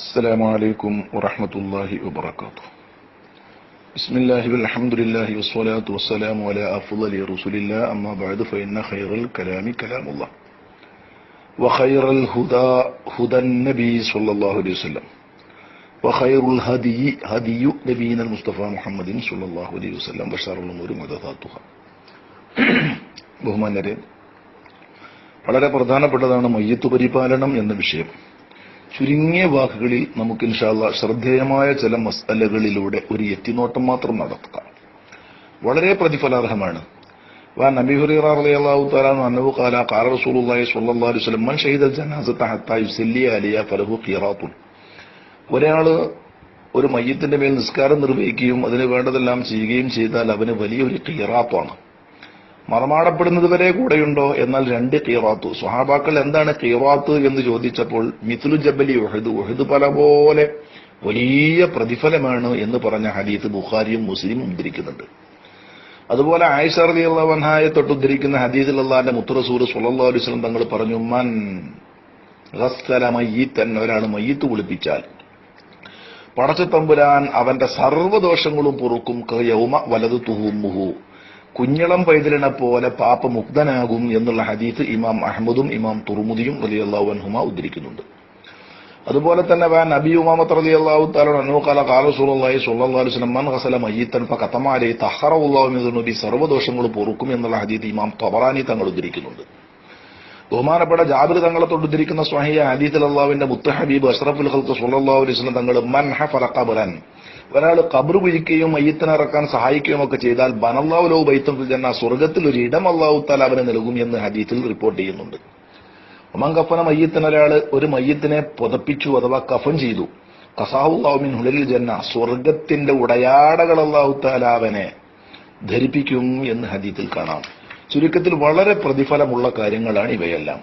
السلام عليكم ورحمة الله وبركاته بسم الله والحمد لله والصلاة والسلام على أفضل رسول الله أما بعد فإن خير الكلام كلام الله وخير الهدى هدى النبي صلى الله عليه وسلم وخير الهدي هدي نبينا المصطفى محمد صلى الله عليه وسلم وشر الأمور محدثاتها ബഹുമാന്യരെ വളരെ പ്രധാനപ്പെട്ടതാണ് മയ്യത്ത് പരിപാലനം എന്ന വിഷയം ചുരുങ്ങിയ വാക്കുകളിൽ നമുക്ക് ഇൻഷാല്ല ശ്രദ്ധേയമായ ചില മസ്അലകളിലൂടെ ഒരു എത്തിനോട്ടം മാത്രം നടത്താം. വളരെ പ്രതിഫലാർഹമാണ്. വാ നബി റളിയല്ലാഹു തആല ഖാല റസൂലുള്ളാഹി അലൈഹി വസല്ലം മൻ അലിയ ഫലഹു ഒരു മയ്യത്തിന്റെ മേൽ നിസ്കാരം നിർവഹിക്കുകയും അതിന് വേണ്ടതെല്ലാം ചെയ്യുകയും ചെയ്താൽ അവന് വലിയൊരു ഖിറാത്താണ്. മറമാടപ്പെടുന്നത് വരെ കൂടെയുണ്ടോ? എന്നാൽ രണ്ട് കീറാത്തു സ്വഹാബാക്കൾ എന്താണ് കീറാത്ത് എന്ന് ചോദിച്ചപ്പോൾ മിഥുലു ജബലി ഒഹദ് ഒഹദ് പല പോലെ വലിയ പ്രതിഫലമാണ് എന്ന് പറഞ്ഞ ഹദീത്ത് ബുഖാരിയും മുസ്ലിമും ഉദ്ധരിക്കുന്നുണ്ട്. അതുപോലെ ആയിഷ അലി തൊട്ട് ഉദ്ധരിക്കുന്ന ഹദീദിൽ അള്ളാന്റെ മുത്തുറസൂർ സുല്ലാ അലുസ്ലം തങ്ങൾ പറഞ്ഞു മൻ റസ്തല മയ്യത്തൻ ഒരാൾ മയ്യത്ത് കുളിപ്പിച്ചാൽ. പടച്ചത്തമ്പുരാൻ അവന്റെ സർവദോഷങ്ങളും പൊറുക്കും. യൗമ വലതു തുഹുമുഹു കുഞ്ഞളം പൈതലിനെ പോലെ പാപ്പ മുക്തനാകും എന്നുള്ള ഹദീസ് ഇമാം അഹമ്മദും ഇമാം തുറുമുദിയും വലിയ അൻഹുമ ഉദ്ധരിക്കുന്നുണ്ട്. അതുപോലെ തന്നെ വാൻ നബി ഉമാമത്ത് റലി അള്ളാഹു താലോ കാലസുലി കാലസുല്ലാഹി സുല്ലാ അലുസ്ലം മൻ ഹസല മയ്യത്തൻ കത്തമാലെ തഹറബി സർവദോഷങ്ങൾ പൊറുക്കും എന്നുള്ള ഹദീസ് ഇമാം തബറാനി തങ്ങൾ ഉദ്ധരിക്കുന്നുണ്ട്. ബഹുമാനപ്പെട്ട ജാബിർ തങ്ങളെ തൊട്ടുദ്ധരിക്കുന്ന സ്വഹിയ ഹദീദ് അള്ളാഹുവിന്റെ മുത്തഹബീബ് ഹബീബ് അഷ്റഫുൽ ഹൽക്ക് സുല്ലാ അലൈഹി തങ്ങൾ മൻ ഹ ഖബറൻ ഒരാൾ കബർ കുഴിക്കുകയും മയ്യത്തിനിറക്കാൻ സഹായിക്കുകയും ഒക്കെ ചെയ്താൽ ബനല്ലാവുലോ ബൈത്തുൽ ജന്ന സ്വർഗത്തിൽ ഒരു ഇടം അള്ളാഹുത്താൽ അവന് നൽകും എന്ന് ഹദീത്തിൽ റിപ്പോർട്ട് ചെയ്യുന്നുണ്ട്. ഒമൻ കഫന മയ്യത്തിന് ഒരാൾ ഒരു മയ്യത്തിനെ പുതപ്പിച്ചു അഥവാ കഫൻ ചെയ്തു. കസാഹുല്ലാവുമിൻ ഹുലലിൽ ജന്ന സ്വർഗത്തിന്റെ ഉടയാടകൾ അള്ളാഹുത്താലാവനെ ധരിപ്പിക്കും എന്ന് ഹദീത്തിൽ കാണാം. ചുരുക്കത്തിൽ വളരെ പ്രതിഫലമുള്ള കാര്യങ്ങളാണ് ഇവയെല്ലാം.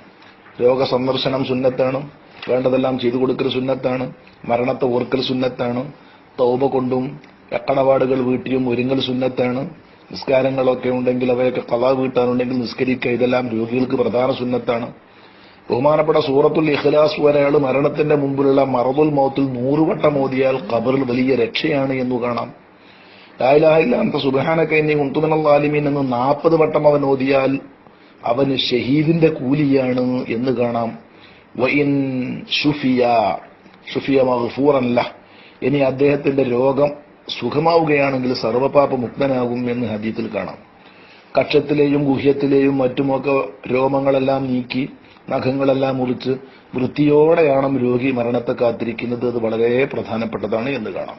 രോഗ സന്ദർശനം സുന്നത്താണ് വേണ്ടതെല്ലാം ചെയ്തു കൊടുക്കൽ സുന്നത്താണ് മരണത്തെ ഓർക്കൽ സുന്നത്താണ് തൗബ കൊണ്ടും എക്കണപാടുകൾ വീട്ടിയും ഒരുങ്ങൽ സുന്നത്താണ്. നിസ്കാരങ്ങളൊക്കെ ഉണ്ടെങ്കിൽ അവയൊക്കെ കഥ വീട്ടാനുണ്ടെങ്കിൽ നിസ്കരിക്കുക ഇതെല്ലാം രോഗികൾക്ക് പ്രധാന സുന്നത്താണ്. ബഹുമാനപ്പെട്ട സൂറത്തുൽ ഇഖ്ലാസ് ഒരാൾ മരണത്തിന്റെ മുമ്പിലുള്ള മറതുൽ മൗത്തിൽ നൂറുവട്ടം ഓതിയാൽ ഖബറിൽ വലിയ രക്ഷയാണ് എന്ന് കാണാം. ലായിലാഹില്ലാത്ത സുബഹാനൊക്കെ ഇനി ഉന്തുമനല്ലാലിമീൻ എന്ന് നാൽപ്പത് വട്ടം അവൻ ഓതിയാൽ അവന് ഷഹീദിന്റെ കൂലിയാണ് എന്ന് കാണാം. വൈൻ ഷുഫിയ ഷുഫിയ മഹഫൂറല്ല ഇനി അദ്ദേഹത്തിന്റെ രോഗം സുഖമാവുകയാണെങ്കിൽ സർവപാപ മുക്തനാകും എന്ന് ഹദീത്തിൽ കാണാം. കക്ഷത്തിലെയും ഗുഹ്യത്തിലെയും മറ്റുമൊക്കെ രോമങ്ങളെല്ലാം നീക്കി നഖങ്ങളെല്ലാം മുറിച്ച് വൃത്തിയോടെയാണ് രോഗി മരണത്തെ കാത്തിരിക്കുന്നത് അത് വളരെ പ്രധാനപ്പെട്ടതാണ് എന്ന് കാണാം.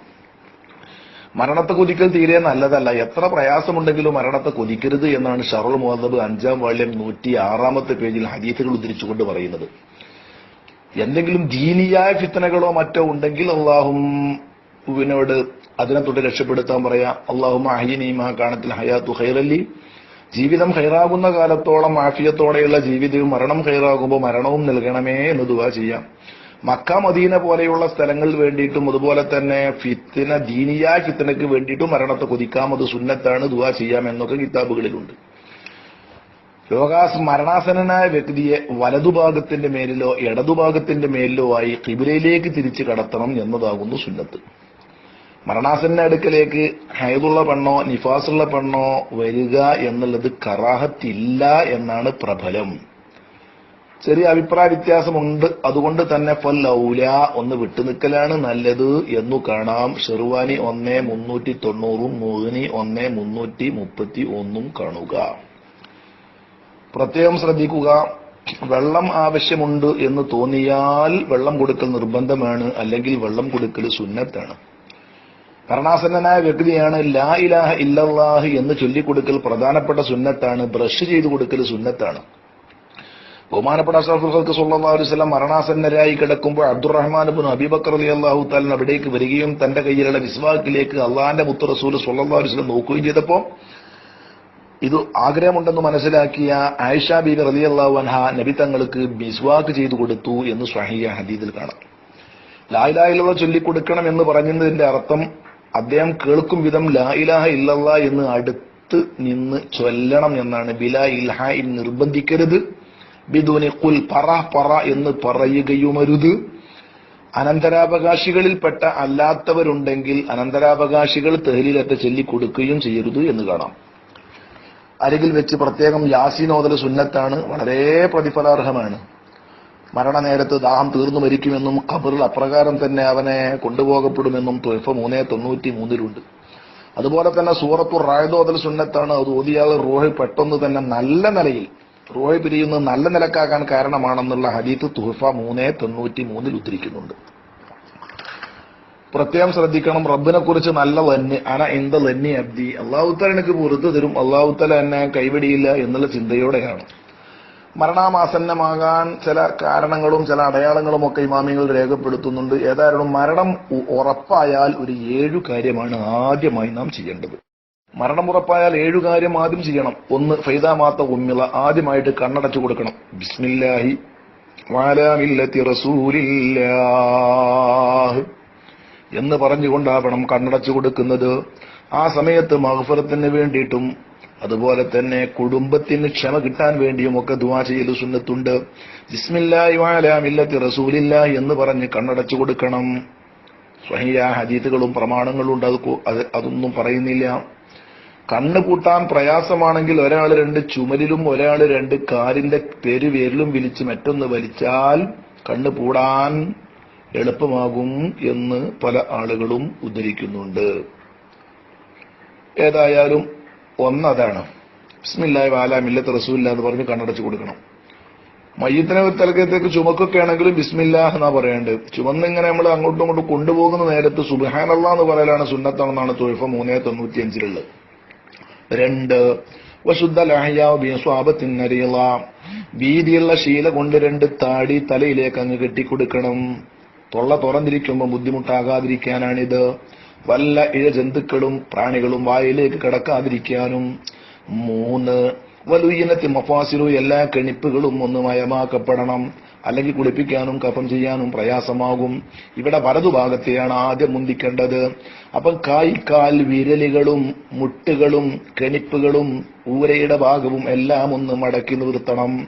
മരണത്തെ കൊതിക്കൽ തീരെ നല്ലതല്ല. എത്ര പ്രയാസമുണ്ടെങ്കിലും മരണത്തെ കൊതിക്കരുത് എന്നാണ് ഷറുൽ മുഹദബ് അഞ്ചാം വാള്യം നൂറ്റി ആറാമത്തെ പേജിൽ ഹദീസുകൾ ഉദ്ധരിച്ചുകൊണ്ട് പറയുന്നത്. എന്തെങ്കിലും ദീനിയായ ഫിത്തനകളോ മറ്റോ ഉണ്ടെങ്കിൽ അള്ളാഹുവിനോട് അതിനെ തൊട്ട് രക്ഷപ്പെടുത്താൻ പറയാം അള്ളാഹു അഹിനീമ കാണത്തിൽ ഹയാത്തു ഹൈറല്ലി ജീവിതം ഹൈറാകുന്ന കാലത്തോളം ആഫിയത്തോടെയുള്ള ജീവിതവും മരണം ഹൈറാകുമ്പോൾ മരണവും നൽകണമേ എന്ന് ദുവാ ചെയ്യാം. മക്ക മദീന പോലെയുള്ള സ്ഥലങ്ങളിൽ വേണ്ടിയിട്ടും അതുപോലെ തന്നെ ഫിത്തിന ദീനിയായ ഫിത്തനക്ക് വേണ്ടിയിട്ടും മരണത്തെ കൊതിക്കാം. അത് സുന്നത്താണ് ദുവാ ചെയ്യാം എന്നൊക്കെ കിതാബുകളിലുണ്ട്. രോഗാസ് മരണാസനായ വ്യക്തിയെ വലതുഭാഗത്തിന്റെ മേലിലോ ഇടതുഭാഗത്തിന്റെ മേലിലോ ആയി കിബിലയിലേക്ക് തിരിച്ചു കടത്തണം എന്നതാകുന്നു സുന്നത്ത്. മരണാസന്റെ അടുക്കലേക്ക് ഹൈദുള്ള പെണ്ണോ നിഫാസുള്ള പെണ്ണോ വരിക എന്നുള്ളത് കറാഹത്തില്ല എന്നാണ് പ്രബലം. ചെറിയ അഭിപ്രായ വ്യത്യാസമുണ്ട്. അതുകൊണ്ട് തന്നെ ഫല്ലൗല ഒന്ന് വിട്ടുനിൽക്കലാണ് നല്ലത് എന്നു കാണാം. ഷെർവാനി ഒന്നേ മുന്നൂറ്റി തൊണ്ണൂറും മോഹിനി ഒന്നേ മുന്നൂറ്റി മുപ്പത്തി ഒന്നും കാണുക. പ്രത്യേകം ശ്രദ്ധിക്കുക. വെള്ളം ആവശ്യമുണ്ട് എന്ന് തോന്നിയാൽ വെള്ളം കൊടുക്കൽ നിർബന്ധമാണ്. അല്ലെങ്കിൽ വെള്ളം കൊടുക്കൽ സുന്നത്താണ്. കർണാസന്നനായ വ്യക്തിയാണ് ലാ ഇലാഹ ഇല്ലാഹ് എന്ന് ചൊല്ലിക്കൊടുക്കൽ പ്രധാനപ്പെട്ട സുന്നത്താണ്. ബ്രഷ് ചെയ്ത് കൊടുക്കൽ സുന്നത്താണ്. ബഹുമാനപ്പെട്ട അഷ്റഫുൽഖൽക്ക് വസല്ലം മരണാസന്നരായി കിടക്കുമ്പോൾ അബ്ദുറഹ്മാൻ ബിൻ അലി അള്ളാഹു താലൻ അവിടേക്ക് വരികയും തന്റെ കയ്യിലുള്ള വിസ്വാഹത്തിലേക്ക് അള്ളാഹാന്റെ മുത്തറസൂൽ റസൂൽ വസല്ലം നോക്കുകയും ചെയ്തപ്പോൾ ഇത് ആഗ്രഹമുണ്ടെന്ന് മനസ്സിലാക്കിയ ആയിഷ ബീബി റളിയല്ലാഹു അൻഹ നബി തങ്ങൾക്ക് മിസ്വാക്ക് ചെയ്തു കൊടുത്തു എന്ന് സ്വഹീയ ഹദീദിൽ കാണാം. ലായിലായിലുള്ള ചൊല്ലിക്കൊടുക്കണം എന്ന് പറഞ്ഞതിന്റെ അർത്ഥം അദ്ദേഹം കേൾക്കും വിധം ലായിലാഹ ഇല്ലല്ലാ എന്ന് അടുത്ത് നിന്ന് ചൊല്ലണം എന്നാണ്. ബിലാ ഇൽഹ നിർബന്ധിക്കരുത്. ബിദുനി കുൽ പറ പറ എന്ന് പറയുകയുമരുത്. അനന്തരാവകാശികളിൽപ്പെട്ട അല്ലാത്തവരുണ്ടെങ്കിൽ അനന്തരാവകാശികൾ തെഹലിലൊക്കെ ചൊല്ലിക്കൊടുക്കുകയും ചെയ്യരുത് എന്ന് കാണാം. അരികിൽ വെച്ച് പ്രത്യേകം യാസിനോദൽ സുന്നത്താണ് വളരെ പ്രതിഫലാർഹമാണ്. മരണനേരത്ത് ദാഹം തീർന്നു മരിക്കുമെന്നും ഖബറിൽ അപ്രകാരം തന്നെ അവനെ കൊണ്ടുപോകപ്പെടുമെന്നും തൊയ്ഫ മൂന്നേ തൊണ്ണൂറ്റി മൂന്നിലുണ്ട് അതുപോലെ തന്നെ സൂറത്തു റായതോദൽ സുന്നത്താണ് അത് ഓതിയാൽ റോഹി പെട്ടെന്ന് തന്നെ നല്ല നിലയിൽ റോഹ് പിരിയുന്നത് നല്ല നിലക്കാകാൻ കാരണമാണെന്നുള്ള ഹദീത്ത് തുഹഫ മൂന്നേ തൊണ്ണൂറ്റി മൂന്നിൽ ഉദ്ധരിക്കുന്നുണ്ട്. പ്രത്യേകം ശ്രദ്ധിക്കണം. റബ്ബിനെ കുറിച്ച് നല്ല ലന്നി അന എന്ത ലന്നി അബ്ദി. അള്ളാഹുത്തല എനിക്ക് പുറത്തു തരും. അള്ളാഹുത്തല എന്നെ കൈവിടിയില്ല എന്നുള്ള ചിന്തയോടെയാണ്. മരണാമാസന്നമാകാൻ ചില കാരണങ്ങളും ചില അടയാളങ്ങളും ഒക്കെ ഇമാമികൾ രേഖപ്പെടുത്തുന്നുണ്ട്. ഏതായാലും മരണം ഉറപ്പായാൽ ഒരു ഏഴു കാര്യമാണ് ആദ്യമായി നാം ചെയ്യേണ്ടത്. മരണം ഉറപ്പായാൽ ഏഴു കാര്യം ആദ്യം ചെയ്യണം. ഒന്ന് ഫൈദാമാത്ത ഉമ്മിള ആദ്യമായിട്ട് കണ്ണടച്ചു കൊടുക്കണം. ബിസ്മില്ലാഹി വാലാമില്ലത്തി റസൂലില്ലാഹ്. എന്ന് പറഞ്ഞുകൊണ്ടാവണം കണ്ണടച്ചു കൊടുക്കുന്നത്. ആ സമയത്ത് മഹഫറത്തിന് വേണ്ടിയിട്ടും അതുപോലെ തന്നെ കുടുംബത്തിന് ക്ഷമ കിട്ടാൻ വേണ്ടിയും ഒക്കെ ദുവാ ചെയ്യൽ സുന്നത്തുണ്ട്. ബിസ്മില്ലാഹി വഅലാ മില്ലത്തി റസൂലില്ലാഹി എന്ന് പറഞ്ഞ് കണ്ണടച്ചു കൊടുക്കണം. സ്വഹിയ ഹദീത്തുകളും പ്രമാണങ്ങളും ഉണ്ട്. അത് അതൊന്നും പറയുന്നില്ല. കണ്ണ് കൂട്ടാൻ പ്രയാസമാണെങ്കിൽ ഒരാൾ രണ്ട് ചുമലിലും ഒരാൾ രണ്ട് കാലിന്റെ പെരുവേരിലും വിളിച്ച് മറ്റൊന്ന് വലിച്ചാൽ കണ്ണ് പൂടാൻ എളുപ്പമാകും എന്ന് പല ആളുകളും ഉദ്ധരിക്കുന്നുണ്ട്. ഏതായാലും ഒന്നതാണ്. ബിസ്മില്ലാഹി വാല മില്ലത്ത് റസൂല്ല എന്ന് പറഞ്ഞ് കണ്ണടച്ചു കൊടുക്കണം. മയ്യത്തിനെ തലക്കത്തേക്ക് ചുമക്കൊക്കെ ആണെങ്കിലും ബിസ്മില്ലാഹ് എന്നാ പറയേണ്ടത്. ചുമന്നിങ്ങനെ നമ്മൾ അങ്ങോട്ടും ഇങ്ങോട്ടും കൊണ്ടുപോകുന്ന നേരത്ത് സുബഹാനല്ലാ എന്ന് പറയലാണ് സുന്നത്താണെന്നാണ് തൊഴിഫ മൂന്നേ തൊണ്ണൂറ്റി അഞ്ചിലുള്ളത് രണ്ട് വശുദ്ധ ലഹയാബിസ്വാപത്തിനറിയല വീതിയുള്ള ശീല കൊണ്ട് രണ്ട് താടി തലയിലേക്ക് അങ്ങ് കെട്ടിക്കൊടുക്കണം. തൊള്ള തുറന്നിരിക്കുമ്പോൾ ബുദ്ധിമുട്ടാകാതിരിക്കാനാണിത്. വല്ല ഇഴ ജന്തുക്കളും പ്രാണികളും വായിലേക്ക് കടക്കാതിരിക്കാനും മൂന്ന് വലുയിനത്തി മഫാസിലു എല്ലാ കെണിപ്പുകളും ഒന്ന് മയമാക്കപ്പെടണം. അല്ലെങ്കിൽ കുളിപ്പിക്കാനും കഫം ചെയ്യാനും പ്രയാസമാകും. ഇവിടെ വലതുഭാഗത്തെയാണ് ആദ്യം മുന്തിക്കേണ്ടത്. അപ്പം കാൽ വിരലുകളും മുട്ടുകളും കെണിപ്പുകളും ഊരയുടെ ഭാഗവും എല്ലാം ഒന്ന് മടക്കി നിർത്തണം.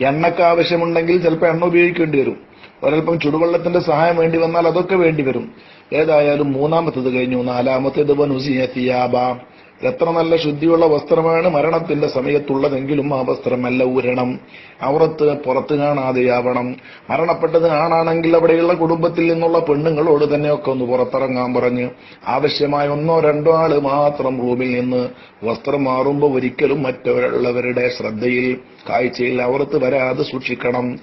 എണ്ണക്ക് ആവശ്യമുണ്ടെങ്കിൽ ചിലപ്പോൾ എണ്ണ ഉപയോഗിക്കേണ്ടി വരും. ഒരൽപ്പം ചുടുവെള്ളത്തിന്റെ സഹായം വേണ്ടി വന്നാൽ അതൊക്കെ വേണ്ടി വരും. ഏതായാലും മൂന്നാമത്തത് കഴിഞ്ഞു. നാലാമത്തേത് വനുസിയാബ എത്ര നല്ല ശുദ്ധിയുള്ള വസ്ത്രമാണ് മരണത്തിന്റെ സമയത്തുള്ളതെങ്കിലും ആ വസ്ത്രമല്ല ഉരണം അവറത്ത് പുറത്ത് കാണാതെയാവണം. മരണപ്പെട്ടത് ആണാണെങ്കിൽ അവിടെയുള്ള കുടുംബത്തിൽ നിന്നുള്ള പെണ്ണുങ്ങളോട് തന്നെയൊക്കെ ഒന്ന് പുറത്തിറങ്ങാൻ പറഞ്ഞ് ആവശ്യമായ ഒന്നോ രണ്ടോ ആൾ മാത്രം റൂമിൽ നിന്ന് വസ്ത്രം മാറുമ്പോൾ ഒരിക്കലും മറ്റുള്ളവരുടെ ശ്രദ്ധയിൽ കാഴ്ചയിൽ അവറത്ത് വരാതെ സൂക്ഷിക്കണം.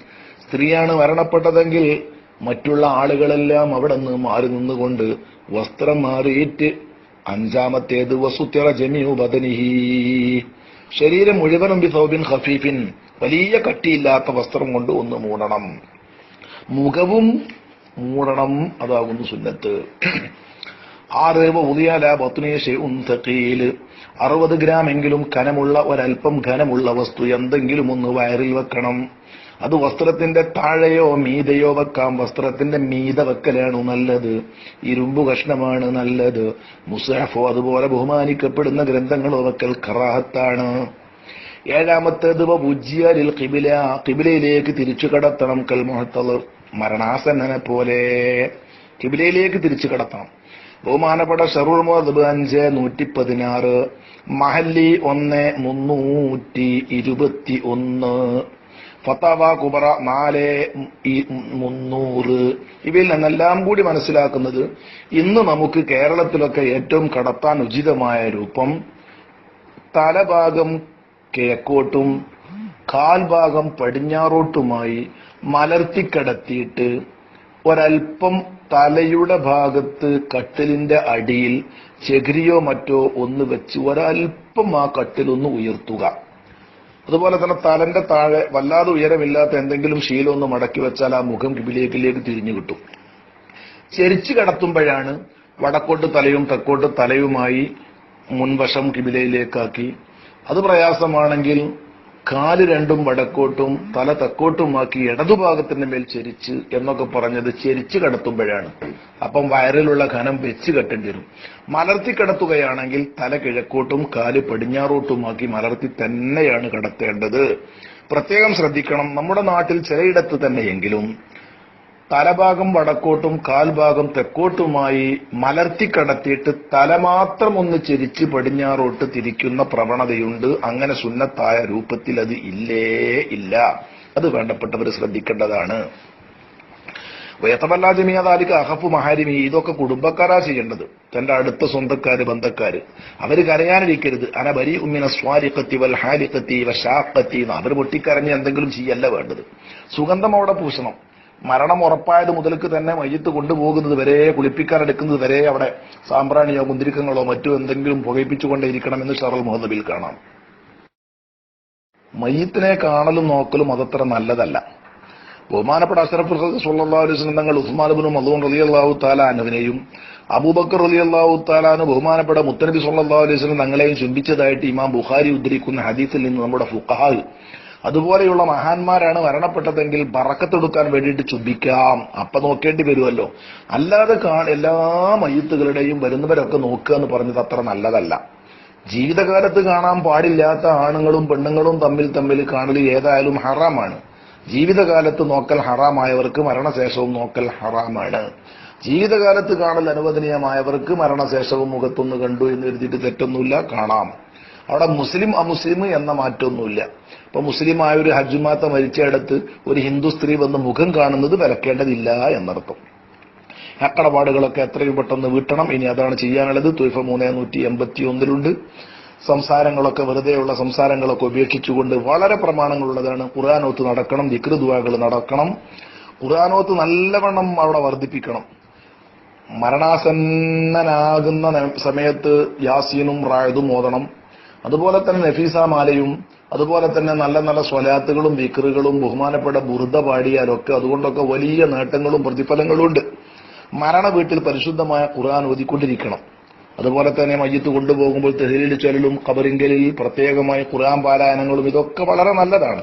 സ്ത്രീയാണ് മരണപ്പെട്ടതെങ്കിൽ മറ്റുള്ള ആളുകളെല്ലാം അവിടെ നിന്ന് മാറി നിന്നുകൊണ്ട് വസ്ത്രം മാറിയിട്ട് അഞ്ചാമത്തേത് വസുത്തിറ ജമിയു ബദനിഹി. ശരീരം മുഴുവനും ബിസൗബിൻ ഹഫീഫിൻ വലിയ കട്ടിയില്ലാത്ത വസ്ത്രം കൊണ്ട് ഒന്ന് മൂടണം. മുഖവും മൂടണം. അതാകുന്നു സുന്നത്ത്. ആറ് ഉദിയാല ബത്തുനേഷ് ഉന്തക്കീൽ അറുപത് ഗ്രാം എങ്കിലും കനമുള്ള ഒരൽപ്പം ഘനമുള്ള വസ്തു എന്തെങ്കിലും ഒന്ന് വയറിൽ വെക്കണം. അത് വസ്ത്രത്തിന്റെ താഴെയോ മീതയോ വെക്കാം. വസ്ത്രത്തിന്റെ മീത വെക്കലാണ് നല്ലത്. ഇരുമ്പു കഷ്ണമാണ് നല്ലത്. മുസാഫോ അതുപോലെ ബഹുമാനിക്കപ്പെടുന്ന ഗ്രന്ഥങ്ങളോ വെക്കൽ കറാഹത്താണ്. ഏഴാമത്തേത് ഉജ്ജിയാലിൽ കിബില കിബിലയിലേക്ക് തിരിച്ചു കടത്തണം കൽമുഹത്തൽ മരണാസന്നനെ പോലെ. കിബിലയിലേക്ക് തിരിച്ചു കടത്തണം. ബഹുമാനപ്പെട്ട ഷറുൾ മുഹദബ് അഞ്ച് നൂറ്റി പതിനാറ് മഹല്ലി ഒന്ന് മുന്നൂറ്റി ഇരുപത്തി ഒന്ന് ഫത്താവ കുബറ നാല് മുന്നൂറ്. ഇവയിൽ നിന്നെല്ലാം കൂടി മനസ്സിലാക്കുന്നത് ഇന്ന് നമുക്ക് കേരളത്തിലൊക്കെ ഏറ്റവും കടത്താൻ ഉചിതമായ രൂപം തലഭാഗം കിഴക്കോട്ടും കാൽഭാഗം പടിഞ്ഞാറോട്ടുമായി മലർത്തിക്കടത്തിയിട്ട് ഒരൽപ്പം തലയുടെ ഭാഗത്ത് കട്ടിലിന്റെ അടിയിൽ ചെകിരിയോ മറ്റോ ഒന്ന് വെച്ച് ഒരൽപ്പം ആ കട്ടിലൊന്ന് ഉയർത്തുക. അതുപോലെ തന്നെ തലന്റെ താഴെ വല്ലാതെ ഉയരമില്ലാത്ത എന്തെങ്കിലും ശീലം ഒന്ന് മടക്കി വെച്ചാൽ ആ മുഖം കിബിലേക്കിലേക്ക് തിരിഞ്ഞു കിട്ടും. ചെരിച്ചു കിടത്തുമ്പോഴാണ് വടക്കോട്ട് തലയും തെക്കോട്ട് തലയുമായി മുൻവശം കിബിലയിലേക്കാക്കി. അത് പ്രയാസമാണെങ്കിൽ കാൽ രണ്ടും വടക്കോട്ടും തല തെക്കോട്ടുമാക്കി ഇടതുഭാഗത്തിന്റെ മേൽ ചെരിച്ച് എന്നൊക്കെ പറഞ്ഞത് ചെരിച്ചു കിടത്തുമ്പോഴാണ്. അപ്പം വയറിലുള്ള ഘനം വെച്ച് കെട്ടേണ്ടി വരും. മലർത്തി കിടത്തുകയാണെങ്കിൽ തല കിഴക്കോട്ടും കാൽ പടിഞ്ഞാറോട്ടുമാക്കി മലർത്തി തന്നെയാണ് കടത്തേണ്ടത്. പ്രത്യേകം ശ്രദ്ധിക്കണം. നമ്മുടെ നാട്ടിൽ ചിലയിടത്ത് തന്നെയെങ്കിലും തലഭാഗം വടക്കോട്ടും കാൽഭാഗം തെക്കോട്ടുമായി മലർത്തി കടത്തിയിട്ട് തല മാത്രം ഒന്ന് ചെരിച്ച് പടിഞ്ഞാറോട്ട് തിരിക്കുന്ന പ്രവണതയുണ്ട്. അങ്ങനെ സുന്നത്തായ രൂപത്തിൽ അത് ഇല്ലേ ഇല്ല. അത് വേണ്ടപ്പെട്ടവർ ശ്രദ്ധിക്കേണ്ടതാണ്. വേത്തമല്ലാജമിയാതാലിക്ക് അഹഫു മഹാരിമി ഇതൊക്കെ കുടുംബക്കാരാ ചെയ്യേണ്ടത്. തന്റെ അടുത്ത സ്വന്തക്കാര് ബന്ധക്കാര്. അവർ കരയാനിരിക്കരുത്. അന ബരി ഉമ്മിന സ്വാരിക്കത്തി വൽ ഹാലിക്കത്തി വശാക്കത്തി അവർ പൊട്ടിക്കരഞ്ഞ് എന്തെങ്കിലും ചെയ്യല്ല വേണ്ടത്. സുഗന്ധം അവിടെ പൂശണം. മരണം ഉറപ്പായത് മുതൽക്ക് തന്നെ മയ്യത്ത് കൊണ്ടുപോകുന്നത് വരെ കുളിപ്പിക്കാൻ എടുക്കുന്നത് വരെ അവിടെ സാമ്പ്രാണിയോ മുന്തിരിക്കങ്ങളോ മറ്റോ എന്തെങ്കിലും പുകയിപ്പിച്ചുകൊണ്ടേയിരിക്കണമെന്ന് ഷറൽ മുഹമ്മദിൽ കാണാം. മയ്യത്തിനെ കാണലും നോക്കലും അതത്ര നല്ലതല്ല. ബഹുമാനപ്പെട്ട അഷറഫ് സല്ലല്ലാഹു അലൈഹി തങ്ങൾ ഉസ്മാൻ മധുൻ റളിയല്ലാഹു തആല താലാനുവിനെയും അബൂബക്കർ അള്ളാഹു താലാനു ബഹുമാനപ്പെട്ട മുത്തനബി സുല്ലാ അലൈഹി തങ്ങളെയും ചുംബിച്ചതായിട്ട് ഇമാം ബുഖാരി ഉദ്ധരിക്കുന്ന ഹദീസിൽ നിന്ന് നമ്മുടെ ഫുഖഹാ അതുപോലെയുള്ള മഹാന്മാരാണ് മരണപ്പെട്ടതെങ്കിൽ പറക്കത്തെടുക്കാൻ വേണ്ടിയിട്ട് ചുംബിക്കാം. അപ്പൊ നോക്കേണ്ടി വരുമല്ലോ അല്ലാതെ എല്ലാ മയ്യത്തുകളുടെയും വരുന്നവരൊക്കെ നോക്കുക എന്ന് പറഞ്ഞത് അത്ര നല്ലതല്ല. ജീവിതകാലത്ത് കാണാൻ പാടില്ലാത്ത ആണുങ്ങളും പെണ്ണുങ്ങളും തമ്മിൽ തമ്മിൽ കാണൽ ഏതായാലും ഹറാമാണ്. ജീവിതകാലത്ത് നോക്കൽ ഹറാമായവർക്ക് മരണശേഷവും നോക്കൽ ഹറാമാണ്. ജീവിതകാലത്ത് കാണൽ അനുവദനീയമായവർക്ക് മരണശേഷവും മുഖത്തൊന്ന് കണ്ടു എന്ന് എഴുതിയിട്ട് തെറ്റൊന്നുമില്ല. കാണാം. അവിടെ മുസ്ലിം അമുസ്ലിം എന്ന മാറ്റമൊന്നുമില്ല. ഇപ്പൊ മുസ്ലിമായ ഒരു ഹജ്ജുമാത്ത മരിച്ചയിടത്ത് ഒരു ഹിന്ദു സ്ത്രീ വന്ന് മുഖം കാണുന്നത് വിലക്കേണ്ടതില്ല എന്നർത്ഥം. അക്കടപാടുകളൊക്കെ എത്രയും പെട്ടെന്ന് വീട്ടണം. ഇനി അതാണ് ചെയ്യാനുള്ളത്. തുയ്ഫ മൂന്നേ നൂറ്റി എൺപത്തി ഒന്നിലുണ്ട് സംസാരങ്ങളൊക്കെ വെറുതെയുള്ള സംസാരങ്ങളൊക്കെ ഉപേക്ഷിച്ചുകൊണ്ട് വളരെ പ്രമാണങ്ങളുള്ളതാണ്. ഖുറാനോത്ത് നടക്കണം. ദിക്റുദ്വാകൾ നടക്കണം. ഖുറാനോത്ത് നല്ലവണ്ണം അവിടെ വർദ്ധിപ്പിക്കണം. മരണാസന്നനാകുന്ന സമയത്ത് യാസീനും റായതും ഓതണം. അതുപോലെ തന്നെ നഫീസ മാലയും അതുപോലെ തന്നെ നല്ല നല്ല സ്വലാത്തുകളും വിക്റുകളും ബഹുമാനപ്പെട്ട ബുറുദ പാടിയാലൊക്കെ അതുകൊണ്ടൊക്കെ വലിയ നേട്ടങ്ങളും പ്രതിഫലങ്ങളും ഉണ്ട് മരണ വീട്ടിൽ പരിശുദ്ധമായ ഖുർആൻ ഓതിക്കൊണ്ടിരിക്കണം. അതുപോലെ തന്നെ മയ്യത്ത് കൊണ്ടുപോകുമ്പോൾ തെഹലിൽ ചൊല്ലലും കബറിങ്കലിൽ പ്രത്യേകമായ ഖുർആൻ പാരായണങ്ങളും ഇതൊക്കെ വളരെ നല്ലതാണ്.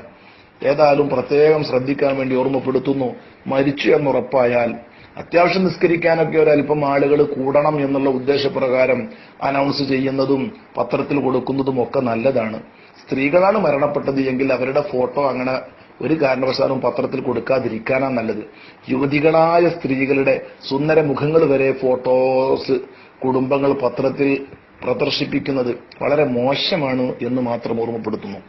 ഏതായാലും പ്രത്യേകം ശ്രദ്ധിക്കാൻ വേണ്ടി ഓർമ്മപ്പെടുത്തുന്നു. മരിച്ചു എന്നുറപ്പായാൽ അത്യാവശ്യം നിസ്കരിക്കാനൊക്കെ ഒരല്പം ആളുകൾ കൂടണം എന്നുള്ള ഉദ്ദേശപ്രകാരം അനൗൺസ് ചെയ്യുന്നതും പത്രത്തിൽ കൊടുക്കുന്നതും ഒക്കെ നല്ലതാണ്. സ്ത്രീകളാണ് മരണപ്പെട്ടത് എങ്കിൽ അവരുടെ ഫോട്ടോ അങ്ങനെ ഒരു കാരണവശാലും പത്രത്തിൽ കൊടുക്കാതിരിക്കാനാണ് നല്ലത്. യുവതികളായ സ്ത്രീകളുടെ സുന്ദര മുഖങ്ങൾ വരെ ഫോട്ടോസ് കുടുംബങ്ങൾ പത്രത്തിൽ പ്രദർശിപ്പിക്കുന്നത് വളരെ മോശമാണ് എന്ന് മാത്രം ഓർമ്മപ്പെടുത്തുന്നു.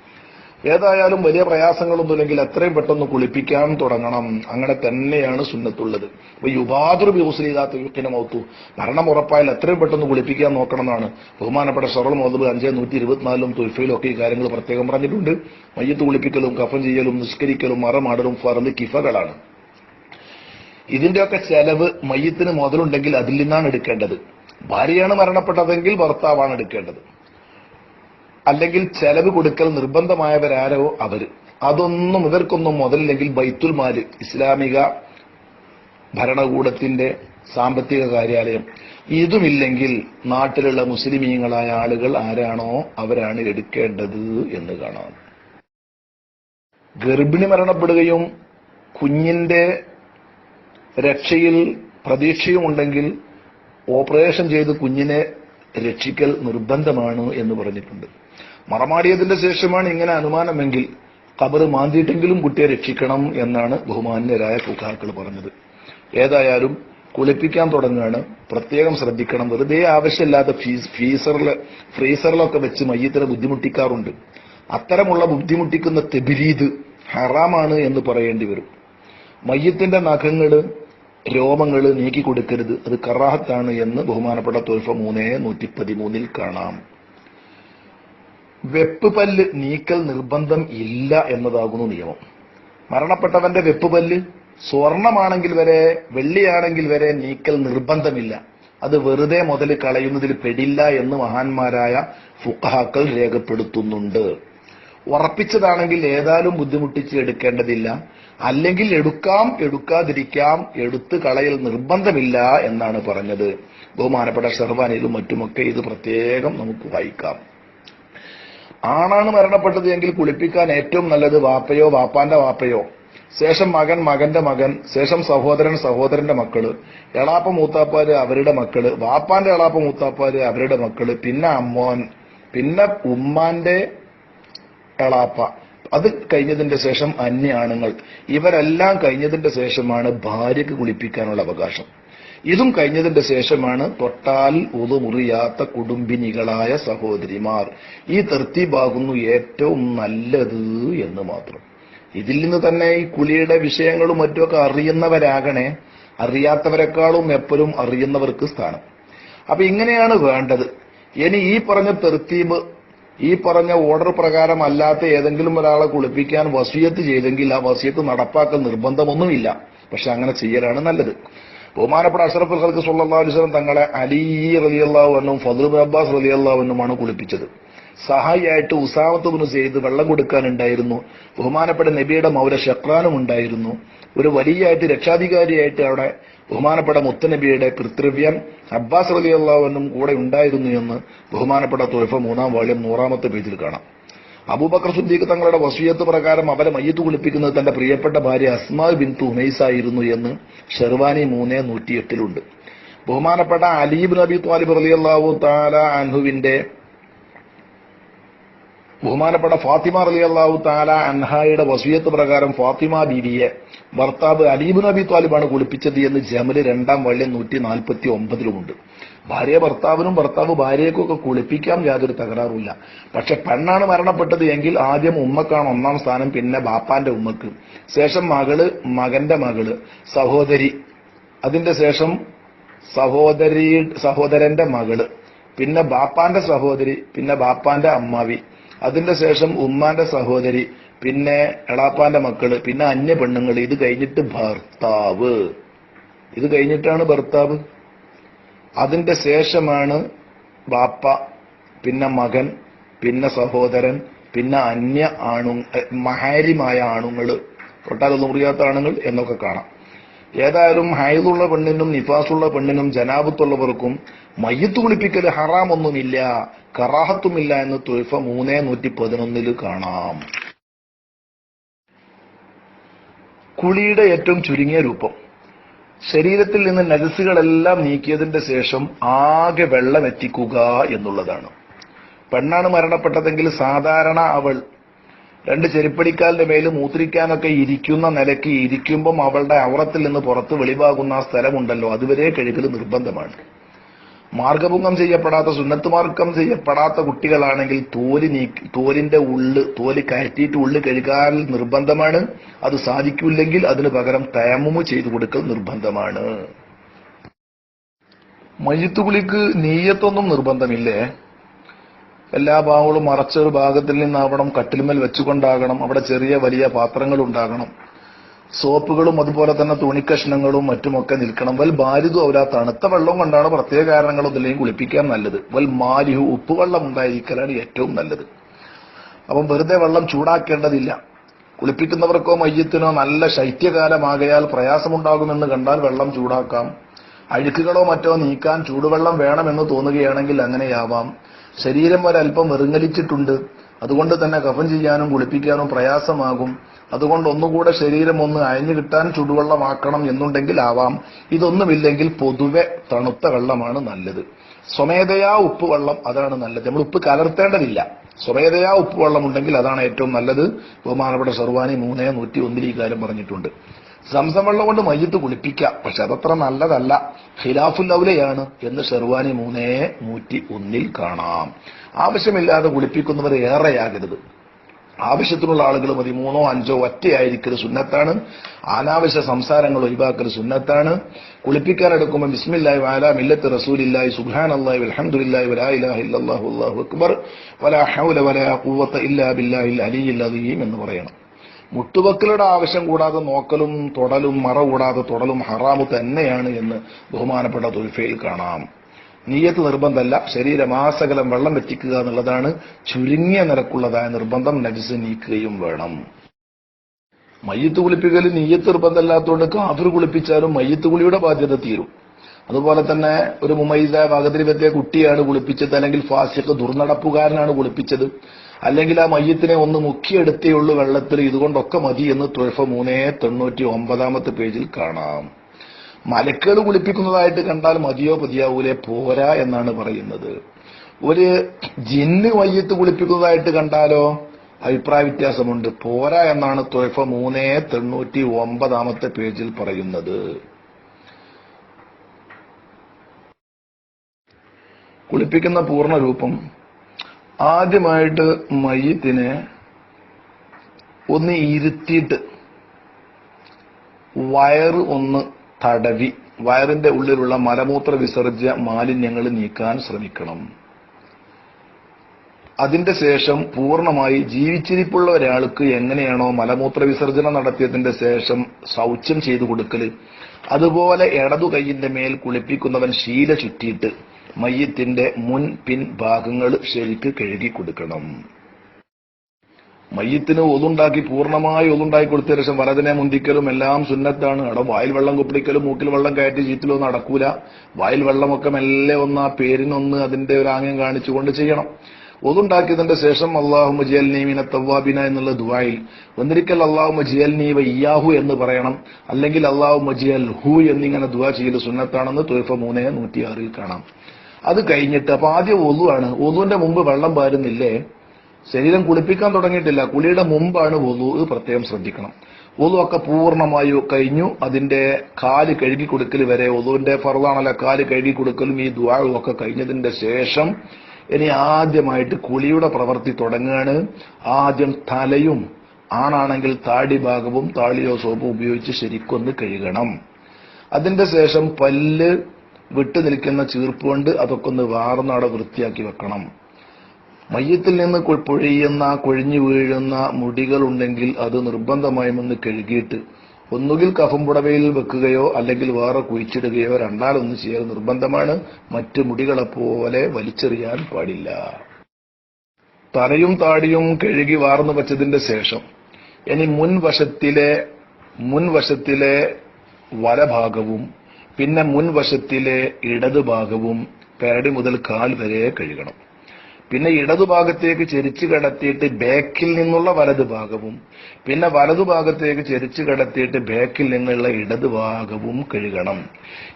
ഏതായാലും വലിയ പ്രയാസങ്ങളൊന്നുമില്ലെങ്കിൽ എത്രയും പെട്ടെന്ന് കുളിപ്പിക്കാൻ തുടങ്ങണം. അങ്ങനെ തന്നെയാണ് സുന്നത്തുള്ളത്. അപ്പൊ യുബാദുർ ബിഹുസ്ലിദാത്ത യുക്കിനെ മൗത്തു മരണം ഉറപ്പായാൽ എത്രയും പെട്ടെന്ന് കുളിപ്പിക്കാൻ നോക്കണം എന്നാണ് ബഹുമാനപ്പെട്ട ഷറൽ മുതൽ അഞ്ചേ നൂറ്റി ഇരുപത്തിനാലിലും തുൽഫയിലും ഒക്കെ ഈ കാര്യങ്ങൾ പ്രത്യേകം പറഞ്ഞിട്ടുണ്ട്. മയ്യത്ത് കുളിപ്പിക്കലും കഫൻ ചെയ്യലും നിഷ്കരിക്കലും മറമാടലും ഫറന്ന് കിഫകളാണ്. ഇതിന്റെയൊക്കെ ചെലവ് മയ്യത്തിന് മുതലുണ്ടെങ്കിൽ അതിൽ നിന്നാണ് എടുക്കേണ്ടത്. ഭാര്യയാണ് മരണപ്പെട്ടതെങ്കിൽ ഭർത്താവാണ് എടുക്കേണ്ടത്. അല്ലെങ്കിൽ ചെലവ് കൊടുക്കൽ നിർബന്ധമായവരാരോ അവർ. അതൊന്നും ഇവർക്കൊന്നും മുതലില്ലെങ്കിൽ ബൈത്തുൽ മാൽ ഇസ്ലാമിക ഭരണകൂടത്തിന്റെ സാമ്പത്തിക കാര്യാലയം. ഇതുമില്ലെങ്കിൽ നാട്ടിലുള്ള മുസ്ലിമീങ്ങളായ ആളുകൾ ആരാണോ അവരാണ് എടുക്കേണ്ടത് എന്ന് കാണാം. ഗർഭിണി മരണപ്പെടുകയും കുഞ്ഞിന്റെ രക്ഷയിൽ പ്രതീക്ഷയുമുണ്ടെങ്കിൽ ഓപ്പറേഷൻ ചെയ്ത് കുഞ്ഞിനെ രക്ഷിക്കൽ നിർബന്ധമാണ് എന്ന് പറഞ്ഞിട്ടുണ്ട്. മറമാടിയതിന്റെ ശേഷമാണ് ഇങ്ങനെ അനുമാനമെങ്കിൽ കബറ് മാന്തിയിട്ടെങ്കിലും കുട്ടിയെ രക്ഷിക്കണം എന്നാണ് ബഹുമാന്യരായ ഫുഖാക്കൾ പറഞ്ഞത്. ഏതായാലും കുളിപ്പിക്കാൻ തുടങ്ങുകയാണ്. പ്രത്യേകം ശ്രദ്ധിക്കണം. വെറുതെ ആവശ്യമില്ലാത്ത ഫീസ് ഫീസറിൽ ഫ്രീസറിലൊക്കെ വെച്ച് മയ്യത്തിനെ ബുദ്ധിമുട്ടിക്കാറുണ്ട്. അത്തരമുള്ള ബുദ്ധിമുട്ടിക്കുന്ന തെബിരീത് ഹറാമാണ് എന്ന് പറയേണ്ടി വരും. മയ്യത്തിന്റെ നഖങ്ങൾ രോമങ്ങൾ നീക്കി കൊടുക്കരുത് അത് കറാഹത്താണ് എന്ന് ബഹുമാനപ്പെട്ട തോൽഫ മൂന്നേ നൂറ്റി പതിമൂന്നിൽ കാണാം. വെപ്പ് പല്ല് നീക്കൽ നിർബന്ധം ഇല്ല എന്നതാകുന്നു നിയമം. മരണപ്പെട്ടവന്റെ വെപ്പ് പല്ല് സ്വർണമാണെങ്കിൽ വരെ വെള്ളിയാണെങ്കിൽ വരെ നീക്കൽ നിർബന്ധമില്ല. അത് വെറുതെ മുതൽ കളയുന്നതിൽ പെടില്ല എന്ന് മഹാന്മാരായ ഫുക്കഹാക്കൾ രേഖപ്പെടുത്തുന്നുണ്ട്. ഉറപ്പിച്ചതാണെങ്കിൽ ഏതായാലും ബുദ്ധിമുട്ടിച്ച് എടുക്കേണ്ടതില്ല. അല്ലെങ്കിൽ എടുക്കാം എടുക്കാതിരിക്കാം എടുത്തു കളയൽ നിർബന്ധമില്ല എന്നാണ് പറഞ്ഞത്. ബഹുമാനപ്പെട്ട ഷെർവാനിലും മറ്റുമൊക്കെ ഇത് പ്രത്യേകം നമുക്ക് വായിക്കാം. ആണാണ് മരണപ്പെട്ടത് എങ്കിൽ കുളിപ്പിക്കാൻ ഏറ്റവും നല്ലത് വാപ്പയോ വാപ്പാന്റെ വാപ്പയോ. ശേഷം മകൻ മകന്റെ മകൻ. ശേഷം സഹോദരൻ സഹോദരന്റെ മക്കൾ. എളാപ്പ മൂത്താപ്പാര് അവരുടെ മക്കൾ. വാപ്പാന്റെ എളാപ്പ മൂത്താപ്പാര് അവരുടെ മക്കൾ. പിന്നെ അമ്മോൻ. പിന്നെ ഉമ്മാന്റെ എളാപ്പ. അത് കഴിഞ്ഞതിന്റെ ശേഷം അന്യ ആണുങ്ങൾ. ഇവരെല്ലാം കഴിഞ്ഞതിന്റെ ശേഷമാണ് ഭാര്യക്ക് കുളിപ്പിക്കാനുള്ള അവകാശം. ഇതും കഴിഞ്ഞതിന്റെ ശേഷമാണ് തൊട്ടാൽ ഉതുമുറിയാത്ത കുടുംബിനികളായ സഹോദരിമാർ ഈ തെർത്തിബാകുന്നു ഏറ്റവും നല്ലത് എന്ന് മാത്രം. ഇതിൽ നിന്ന് തന്നെ ഈ കുളിയുടെ വിഷയങ്ങളും മറ്റുമൊക്കെ അറിയുന്നവരാകണേ അറിയാത്തവരെക്കാളും എപ്പോഴും അറിയുന്നവർക്ക് സ്ഥാനം. അപ്പൊ ഇങ്ങനെയാണ് വേണ്ടത്. ഇനി ഈ പറഞ്ഞ തെർത്തീബ് ഈ പറഞ്ഞ ഓർഡർ പ്രകാരം അല്ലാത്ത ഏതെങ്കിലും ഒരാളെ കുളിപ്പിക്കാൻ വസീയത്ത് ചെയ്തെങ്കിൽ ആ വസീയത്ത് നടപ്പാക്കൽ നിർബന്ധമൊന്നുമില്ല. പക്ഷെ അങ്ങനെ ചെയ്യലാണ് നല്ലത്. ബഹുമാനപ്പെട്ട അഷറഫുൽ ഖൽക്ക് സല്ലല്ലാഹു അലൈഹി വസല്ലം തങ്ങളെ അലി അൻഹും ഫദ്ൽ ബിൻ അബ്ബാസ് റളിയല്ലാഹു അൻഹുമാണ് കുളിപ്പിച്ചത്. സഹായിയായിട്ട് ഉസാമത്ത് ബിൻ സെയ്ദ് വെള്ളം കൊടുക്കാനുണ്ടായിരുന്നു. ബഹുമാനപ്പെട്ട നബിയുടെ മൗല ഷക്രാനും ഉണ്ടായിരുന്നു. ഒരു വലിയായിട്ട് രക്ഷാധികാരിയായിട്ട് അവിടെ ബഹുമാനപ്പെട്ട മുത്തനബിയുടെ പിതൃവ്യൻ അബ്ബാസ് റളിയല്ലാഹുവിനും കൂടെ ഉണ്ടായിരുന്നു എന്ന് ബഹുമാനപ്പെട്ട തൊഴിഫ മൂന്നാം വാള്യം നൂറാമത്തെ പേജിൽ കാണാം. അബൂബക്കർ സുദ്ദീഖ് തങ്ങളുടെ വസീയത്ത് പ്രകാരം അവരെ മയ്യത്ത് കുളിപ്പിക്കുന്നത് തന്റെ പ്രിയപ്പെട്ട ഭാര്യ അസ്മാ ബിൻ തുമൈസ് ആയിരുന്നു എന്ന് ഷെർവാനി മൂന്ന് നൂറ്റിയെട്ടിലുണ്ട്. ബഹുമാനപ്പെട്ട അലീബ് നബി ത്വാലിബ് റളിയല്ലാഹു താല അൻഹുവിന്റെ ബഹുമാനപ്പെട്ട ഫാത്തിമ റളിയല്ലാഹു താല അൻഹായുടെ വസീയത്ത് പ്രകാരം ഫാത്തിമ ബീവിയെ ഭർത്താവ് അലീബ് നബി താലിബാണ് കുളിപ്പിച്ചത് എന്ന് ജമൽ രണ്ടാം വള്ളിയം നൂറ്റി നാൽപ്പത്തി ഒമ്പതിലുമുണ്ട് ഭാര്യ ഭർത്താവിനും ഭർത്താവ് ഭാര്യയ്ക്കൊക്കെ കുളിപ്പിക്കാം യാതൊരു തകരാറുമില്ല. പക്ഷെ പെണ്ണാണ് മരണപ്പെട്ടത് എങ്കിൽ ആദ്യം ഉമ്മക്കാണ് ഒന്നാം സ്ഥാനം പിന്നെ ബാപ്പാന്റെ ഉമ്മക്ക്. ശേഷം മകൾ മകന്റെ മകൾ സഹോദരി. അതിന്റെ ശേഷം സഹോദരി സഹോദരന്റെ മകൾ. പിന്നെ ബാപ്പാന്റെ സഹോദരി പിന്നെ ബാപ്പാന്റെ അമ്മാവി. അതിന്റെ ശേഷം ഉമ്മാന്റെ സഹോദരി പിന്നെ എളാപ്പാന്റെ മക്കൾ പിന്നെ അന്യ പെണ്ണുങ്ങൾ ഇത് കഴിഞ്ഞിട്ട് ഭർത്താവ്. ഇത് കഴിഞ്ഞിട്ടാണ് ഭർത്താവ്. അതിന്റെ ശേഷമാണ് ബാപ്പ പിന്നെ മകൻ പിന്നെ സഹോദരൻ പിന്നെ അന്യ ആണു മഹാരിമായ ആണുങ്ങൾ തൊട്ടാലൊന്നും മുറിയാത്ത ആണുങ്ങൾ എന്നൊക്കെ കാണാം. ഏതായാലും ഹൈദുള്ള പെണ്ണിനും നിഫാസുള്ള പെണ്ണിനും ജനാബത്തുള്ളവർക്കും മയ്യത്ത് കുളിപ്പിക്കൽ ഹറാമൊന്നുമില്ല കറാഹത്തുമില്ല എന്ന് തുൽഫ മൂന്നേ നൂറ്റി പതിനൊന്നിൽ കാണാം. കുളിയുടെ ഏറ്റവും ചുരുങ്ങിയ രൂപം. ശരീരത്തിൽ നിന്ന് നജസുകളെല്ലാം നീക്കിയതിന്റെ ശേഷം ആകെ വെള്ളം എത്തിക്കുക എന്നുള്ളതാണ്. പെണ്ണാണ് മരണപ്പെട്ടതെങ്കിൽ സാധാരണ അവൾ രണ്ട് ചെരുപ്പടിക്കാലിന്റെ മേൽ മൂത്രിക്കാനൊക്കെ ഇരിക്കുന്ന നിലയ്ക്ക് ഇരിക്കുമ്പം അവളുടെ അവറത്തിൽ നിന്ന് പുറത്ത് വെളിവാകുന്ന ആ സ്ഥലമുണ്ടല്ലോ അതുവരെ കഴുകൽ നിർബന്ധമാണ്. മാർഗഭംഗം ചെയ്യപ്പെടാത്ത സുന്നത്ത് മാർഗം ചെയ്യപ്പെടാത്ത കുട്ടികളാണെങ്കിൽ തോൽ നീക്കി തോലിന്റെ ഉള്ള് തോൽ കയറ്റിയിട്ട് ഉള്ളു കഴുകാൻ നിർബന്ധമാണ്. അത് സാധിക്കില്ലെങ്കിൽ അതിന് പകരം തയമ്മുമ് ചെയ്തു കൊടുക്കൽ നിർബന്ധമാണ്. മയ്യത്തുകുളിക്ക് നീയത്തൊന്നും നിർബന്ധമില്ലേ? എല്ലാ ഭാഗങ്ങളും മറച്ച ഒരു ഭാഗത്തിൽ നിന്നാവണം കട്ടിലുമേൽ വെച്ചുകൊണ്ടാകണം അവിടെ ചെറിയ വലിയ പാത്രങ്ങൾ ഉണ്ടാകണം സോപ്പുകളും അതുപോലെ തന്നെ തുണിക്കഷ്ണങ്ങളും മറ്റുമൊക്കെ നിൽക്കണം. വൽ ബാരിദു അവരാ തണുത്ത വെള്ളം കൊണ്ടാണ് പ്രത്യേക കാരണങ്ങളൊന്നില്ലെങ്കിൽ കുളിപ്പിക്കാൻ നല്ലത്. വൽ മാലിഹു ഉപ്പുവെള്ളം ഉണ്ടായിരിക്കലാണ് ഏറ്റവും നല്ലത്. അപ്പം വെറുതെ വെള്ളം ചൂടാക്കേണ്ടതില്ല. കുളിപ്പിക്കുന്നവർക്കോ മയ്യത്തിനോ നല്ല ശൈത്യകാലമാകയാൽ പ്രയാസമുണ്ടാകുമെന്ന് കണ്ടാൽ വെള്ളം ചൂടാക്കാം. അഴുക്കുകളോ മറ്റോ നീക്കാൻ ചൂടുവെള്ളം വേണമെന്ന് തോന്നുകയാണെങ്കിൽ അങ്ങനെയാവാം. ശരീരം ഒരല്പം വെറുങ്ങലിച്ചിട്ടുണ്ട്. അതുകൊണ്ട് തന്നെ കഫം ചെയ്യാനും കുളിപ്പിക്കാനും പ്രയാസമാകും. അതുകൊണ്ട് ഒന്നുകൂടെ ശരീരം ഒന്ന് അയഞ്ഞു കിട്ടാൻ ചുടുവെള്ളമാക്കണം എന്നുണ്ടെങ്കിൽ ആവാം ഇതൊന്നുമില്ലെങ്കിൽ പൊതുവെ തണുത്ത വെള്ളമാണ് നല്ലത്. സ്വമേധയാ ഉപ്പുവെള്ളം അതാണ് നല്ലത്. നമ്മൾ ഉപ്പ് കലർത്തേണ്ടതില്ല. സ്വമേധയാ ഉപ്പുവെള്ളം ഉണ്ടെങ്കിൽ അതാണ് ഏറ്റവും നല്ലത്. ബഹുമാനപ്പെട്ട സർവാനി മൂന്നേ നൂറ്റി ഒന്നിൽ ഈ കാര്യം പറഞ്ഞിട്ടുണ്ട്. സംസം വെള്ളം കൊണ്ട് മയ്യത്ത് കുളിപ്പിക്കാം. പക്ഷെ അതത്ര നല്ലതല്ല. ഖിലാഫുൽ ഔലയാണ് എന്ന് ഷെർവാനി മൂന്നേ നൂറ്റി ഒന്നിൽ കാണാം. ആവശ്യമില്ലാതെ കുളിപ്പിക്കുന്നവർ ഏറെയാകരുത്. ആവശ്യത്തിനുള്ള ആളുകൾ മതി. മൂന്നോ അഞ്ചോ ഒറ്റയായിരിക്കൽ സുന്നത്താണ്. അനാവശ്യ സംസാരങ്ങൾ ഒഴിവാക്കൽ സുന്നത്താണ്. കുളിപ്പിക്കാൻ എടുക്കുമ്പോൾ ബിസ്മില്ലായി വാല മില്ലത്ത് റസൂലില്ലാഹി സുബ്ഹാൻ അള്ളാഹി അലഹമുല്ലായി വലാ ഇലാഹ ഇല്ലല്ലാഹു അല്ലാഹു അക്ബർ വലാ ഹൗല വലാ ഇല്ലാ ബില്ലാഹിൽ അലിയിൽ അദീം എന്ന് പറയണം. മുട്ടുവക്കലുടെ ആവശ്യം കൂടാതെ നോക്കലും തൊടലും മറ കൂടാതെ തൊടലും ഹറാമു തന്നെയാണ് എന്ന് ബഹുമാനപ്പെട്ട തുൽഫയിൽ കാണാം. നീയത്ത് നിർബന്ധമല്ല. ശരീരമാസകലം വെള്ളം വെറ്റിക്കുക എന്നുള്ളതാണ് ചുരുങ്ങിയ നിരക്കുള്ളതായ നിർബന്ധം. നജസ് നീക്കുകയും വേണം. മയ്യത്ത് കുളിപ്പിക്കൽ നീയത്ത് നിർബന്ധമല്ലാത്തതുകൊണ്ട് കാഫിർ കുളിപ്പിച്ചാലും മയ്യത്ത് കുളിയുടെ ബാധ്യത തീരും. അതുപോലെ തന്നെ ഒരു മുമൈസ ഭാഗത്തിലെത്തിയ കുട്ടിയാണ് കുളിപ്പിച്ചത്. അല്ലെങ്കിൽ ഫാസിഖ് ദുർനടപ്പുകാരനാണ് കുളിപ്പിച്ചത്. അല്ലെങ്കിൽ ആ മയ്യത്തിനെ ഒന്ന് മുക്കിയെടുത്തേ ഉള്ളൂ വെള്ളത്തിൽ. ഇതുകൊണ്ടൊക്കെ മതി എന്ന് തുഴഫ മൂന്നേ തൊണ്ണൂറ്റി ഒമ്പതാമത്തെ പേജിൽ കാണാം. മലക്കുകൾ കുളിപ്പിക്കുന്നതായിട്ട് കണ്ടാൽ മതിയോ പതിയാവൂലെ പോരാ എന്നാണ് പറയുന്നത്. ഒരു ജിന്ന് മയ്യത്ത് കുളിപ്പിക്കുന്നതായിട്ട് കണ്ടാലോ? അഭിപ്രായ വ്യത്യാസമുണ്ട്. പോരാ എന്നാണ് തൊയ്ഫ മൂന്നേ തൊണ്ണൂറ്റി ഒമ്പതാമത്തെ പേജിൽ പറയുന്നത്. കുളിപ്പിക്കുന്ന പൂർണ രൂപം. ആദ്യമായിട്ട് മയ്യത്തിനെ ഒന്ന് ഇരുത്തിയിട്ട് വയറ് ഒന്ന് തടവി വയറിന്റെ ഉള്ളിലുള്ള മലമൂത്ര വിസർജ്യ മാലിന്യങ്ങൾ നീക്കാൻ ശ്രമിക്കണം. അതിന്റെ ശേഷം പൂർണമായി ജീവിച്ചിരിപ്പുള്ള ഒരാൾക്ക് എങ്ങനെയാണോ മലമൂത്ര വിസർജനം നടത്തിയതിന്റെ ശേഷം ശൗച്യം ചെയ്തു കൊടുക്കൽ. അതുപോലെ ഇടതു കൈയിന്റെ മേൽ കുളിപ്പിക്കുന്നവൻ ശീല ചുറ്റിയിട്ട് മയ്യത്തിന്റെ മുൻ പിൻ ഭാഗങ്ങൾ ശരിക്ക് കഴുകി കൊടുക്കണം. മയ്യത്തിന് ഒതുണ്ടാക്കി പൂർണമായി ഒതുണ്ടാക്കി കൊടുത്ത ശേഷം വലതിനെ മുന്തിക്കലും എല്ലാം സുന്നത്താണ്. അവിടെ വായിൽ വെള്ളം കുപ്പിടിക്കലും മൂക്കിൽ വെള്ളം കയറ്റി ചീറ്റിലൊന്നും നടക്കൂല. വായിൽ വെള്ളമൊക്കെ മെല്ലെ ഒന്ന് ആ പേരിനൊന്ന് അതിന്റെ ഒരു ആംഗ്യം കാണിച്ചുകൊണ്ട് ചെയ്യണം. ഒതുണ്ടാക്കിയതിന്റെ ശേഷം അള്ളാഹു മജിയൽ നീമിന തവ്വാബിന എന്നുള്ള ദുബായിൽ ഒന്നിരിക്കൽ അള്ളാഹു മജിയൽ നീവ ഇയാഹു എന്ന് പറയണം. അല്ലെങ്കിൽ അള്ളാഹു മജിയൽ ഹു എന്നിങ്ങനെ ദുവാ ചെയ്യൽ സുന്നത്താണെന്ന് തൊഴിഫ മൂന്നേ നൂറ്റിയാറിൽ കാണാം. അത് കഴിഞ്ഞിട്ട് അപ്പൊ ആദ്യം ഒതുവാണ്. ഒതുവിന്റെ മുമ്പ് വെള്ളം പാരുന്നില്ലേ ശരീരം കുളിപ്പിക്കാൻ തുടങ്ങിയിട്ടില്ല. കുളിയുടെ മുമ്പാണ് വധു പ്രത്യേകം ശ്രദ്ധിക്കണം. വധു ഒക്കെ പൂർണമായി കഴിഞ്ഞു. അതിന്റെ കാൽ കഴുകി കൊടുക്കൽ വരെ വധുവിന്റെ ഫറലാണല്ലോ കാൽ കഴുകി കൊടുക്കലും ഈ ദ്വാഴും ഒക്കെ കഴിഞ്ഞതിന്റെ ശേഷം ഇനി ആദ്യമായിട്ട് കുളിയുടെ പ്രവൃത്തി തുടങ്ങുകയാണ് ആദ്യം തലയും ആണാണെങ്കിൽ താടി ഭാഗവും താളിയോ സോപ്പും ഉപയോഗിച്ച് ശരിക്കൊന്ന് കഴുകണം. അതിന്റെ ശേഷം പല്ല് വിട്ടു നിൽക്കുന്ന ചീർപ്പ് കൊണ്ട് അതൊക്കെ ഒന്ന് വാർന്നവിടെ വൃത്തിയാക്കി വെക്കണം. മയ്യത്തിൽ നിന്ന് പൊഴിയുന്ന കൊഴിഞ്ഞു വീഴുന്ന മുടികൾ ഉണ്ടെങ്കിൽ അത് നിർബന്ധമായും ഒന്ന് കഴുകിയിട്ട് ഒന്നുകിൽ കഫംപുടവയിൽ വെക്കുകയോ അല്ലെങ്കിൽ വേറെ കുഴിച്ചിടുകയോ രണ്ടാലൊന്ന് ചെയ്യൽ നിർബന്ധമാണ്. മറ്റു മുടികളെ പോലെ വലിച്ചെറിയാൻ പാടില്ല. തലയും താടിയും കഴുകി വാർന്നു വച്ചതിന്റെ ശേഷം ഇനി മുൻവശത്തിലെ മുൻവശത്തിലെ വലഭാഗവും പിന്നെ മുൻവശത്തിലെ ഇടതുഭാഗവും പേടി മുതൽ കാൽ വരെ കഴുകണം. പിന്നെ ഇടതുഭാഗത്തേക്ക് ചെരിച്ചു കടത്തിയിട്ട് ബാക്കിൽ നിന്നുള്ള വലതുഭാഗവും പിന്നെ വലതുഭാഗത്തേക്ക് ചെരിച്ചു കടത്തിയിട്ട് ബാക്കിൽ നിന്നുള്ള ഇടതുഭാഗവും കഴുകണം.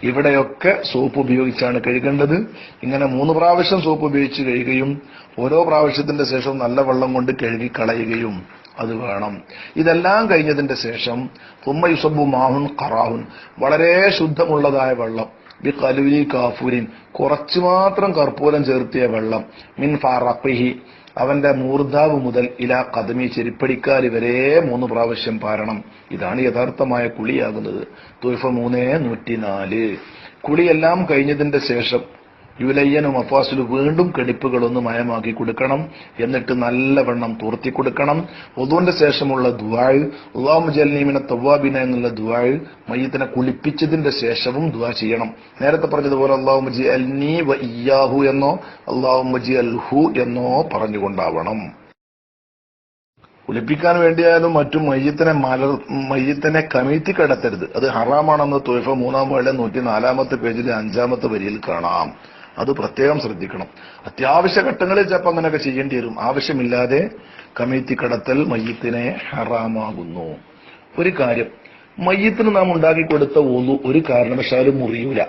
ഇവിടെയൊക്കെ സോപ്പ് ഉപയോഗിച്ചാണ് കഴുകേണ്ടത്. ഇങ്ങനെ മൂന്ന് പ്രാവശ്യം സോപ്പ് ഉപയോഗിച്ച് കഴുകുകയും ഓരോ പ്രാവശ്യത്തിന്റെ ശേഷം നല്ല വെള്ളം കൊണ്ട് കഴുകി കളയുകയും അത് വേണം. ഇതെല്ലാം കഴിഞ്ഞതിന്റെ ശേഷം തുമ്മ യുസബു മാഹുൻ ഖറാഹുൻ വളരെ ശുദ്ധമുള്ളതായ വെള്ളം. ബി കലുലി കാഫൂരിൻ. കുറച്ചു മാത്രം കർപ്പൂരം ചേർത്തിയ വെള്ളം. മിൻ ഫാറഖിഹി. അവന്റെ മൂർധാവ് മുതൽ ഇല കദമി ചെരിപ്പടിക്കാൽ വരെ മൂന്ന് പ്രാവശ്യം പാരണം. ഇതാണ് യഥാർത്ഥമായ കുളിയാകുന്നത്. തുൽഫ മൂന്നേ നൂറ്റിനാല്. കുളിയെല്ലാം കഴിഞ്ഞതിന്റെ ശേഷം യുലയ്യനും അഫാസിലും വീണ്ടും കെടിപ്പുകളൊന്ന് മയമാക്കി കൊടുക്കണം. എന്നിട്ട് നല്ലവണ്ണം തൂർത്തി കൊടുക്കണം. ഒതുവിന്റെ ശേഷമുള്ള ദുവാഴ് അള്ളാഹു ജൽനീമിനെ തവ്വാബിന എന്നുള്ള ദുവാഴ് മയ്യത്തിനെ കുളിപ്പിച്ചതിന്റെ ശേഷവും ദുവാ ചെയ്യണം. നേരത്തെ പറഞ്ഞതുപോലെ അള്ളാഹു മജി അൽ നീ വ ഇയാഹു എന്നോ അള്ളാഹു മജി അൽ ഹു എന്നോ പറഞ്ഞുകൊണ്ടാവണം. കുളിപ്പിക്കാൻ വേണ്ടിയായാലും മറ്റും മയ്യത്തിനെ മലർ മയ്യത്തിനെ കമിഴ്ത്തി കിടത്തരുത്. അത് ഹറാമാണെന്ന് തൊഴിഫ മൂന്നാം വേള നൂറ്റി നാലാമത്തെ പേജിലെ അഞ്ചാമത്തെ വരിയിൽ കാണാം. അത് പ്രത്യേകം ശ്രദ്ധിക്കണം. അത്യാവശ്യ ഘട്ടങ്ങളിൽ ചിലപ്പോൾ അങ്ങനെയൊക്കെ ചെയ്യേണ്ടി വരും. ആവശ്യമില്ലാതെ കമ്മിറ്റി കടത്തൽ മയ്യത്തിനെ ഹറാമാകുന്നു. ഒരു കാര്യം മയ്യത്തിന് നാം ഉണ്ടാക്കി കൊടുത്ത ഒന്നു ഒരു കാരണവശാലും മുറിയൂല.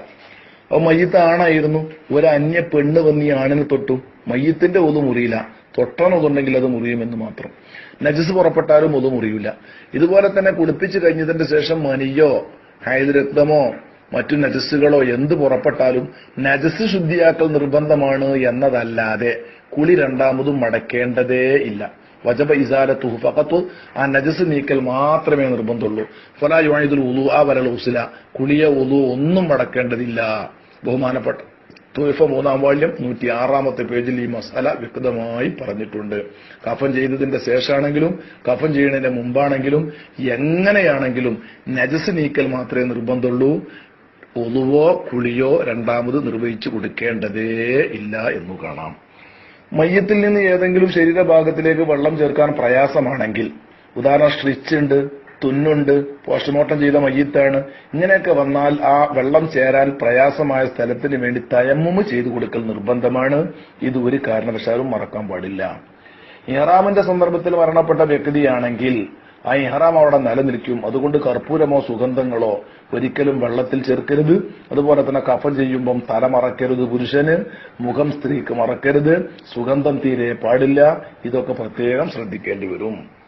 അപ്പൊ മയ്യത്ത് ആണായിരുന്നു. ഒരു അന്യ പെണ്ണ് വന്ന് ആണിനെ തൊട്ടു മയ്യത്തിന്റെ ഒതു മുറിയില്ല. തൊട്ടണമെന്നുണ്ടെങ്കിൽ അത് മുറിയുമെന്ന് മാത്രം. നജസ് പുറപ്പെട്ടാലും ഒതു മുറിയില്ല ഇതുപോലെ തന്നെ കുളിപ്പിച്ച് കഴിഞ്ഞതിന്റെ ശേഷം മനിയോ ഹൈദരക്തമോ മറ്റു നജസ്സുകളോ എന്ത് പുറപ്പെട്ടാലും നജസ് ശുദ്ധിയാക്കൽ നിർബന്ധമാണ് എന്നതല്ലാതെ കുളി രണ്ടാമതും മടക്കേണ്ടതേ ഇല്ല. വജബ ഇസാലത്തുഹു ഫഖത്തു ആ നജസ് നീക്കൽ മാത്രമേ നിർബന്ധമുള്ളൂ. ഫലാ യുഅീദുൽ ഉലു ആ വരൽ ഉസില കുളിയ ഉലു ഒന്നും മടക്കേണ്ടതില്ല. ബഹുമാനപ്പെട്ട തുഫ മൂന്നാം വാല്യം നൂറ്റി ആറാമത്തെ പേജിൽ ഈ മസാല വ്യക്തമായി പറഞ്ഞിട്ടുണ്ട്. കഫൻ ചെയ്തതിന്റെ ശേഷമാണെങ്കിലും കഫൻ ചെയ്യുന്നതിന്റെ മുമ്പാണെങ്കിലും എങ്ങനെയാണെങ്കിലും നജസ് നീക്കൽ മാത്രമേ നിർബന്ധമുള്ളൂ. ഒതുവോ കുളിയോ രണ്ടാമത് നിർവഹിച്ചു കൊടുക്കേണ്ടതേ ഇല്ല എന്നു കാണാം. മയ്യത്തിൽ നിന്ന് ഏതെങ്കിലും ശരീരഭാഗത്തിലേക്ക് വെള്ളം ചേർക്കാൻ പ്രയാസമാണെങ്കിൽ ഉദാഹരണം സ്ട്രിച്ച് ഉണ്ട് തുന്നുണ്ട് പോസ്റ്റ്മോർട്ടം ചെയ്ത മയ്യത്താണ് ഇങ്ങനെയൊക്കെ വന്നാൽ ആ വെള്ളം ചേരാൻ പ്രയാസമായ സ്ഥലത്തിന് വേണ്ടി തയമ്മുമ് ചെയ്തു കൊടുക്കൽ നിർബന്ധമാണ്. ഇത് ഒരു കാരണവശാലും മറക്കാൻ പാടില്ല. ഇഹ്റാമിന്റെ സന്ദർഭത്തിൽ മരണപ്പെട്ട വ്യക്തിയാണെങ്കിൽ ആ ഇഹ്റാം അവിടെ നിലനിൽക്കും. അതുകൊണ്ട് കർപ്പൂരമോ സുഗന്ധങ്ങളോ ഒരിക്കലും വെള്ളത്തിൽ ചേർക്കരുത്. അതുപോലെ തന്നെ കഫൻ ചെയ്യുമ്പം തല മറക്കരുത് പുരുഷന് മുഖം സ്ത്രീക്ക് മറക്കരുത്. സുഗന്ധം തീരെ പാടില്ല. ഇതൊക്കെ പ്രത്യേകം ശ്രദ്ധിക്കേണ്ടി വരും.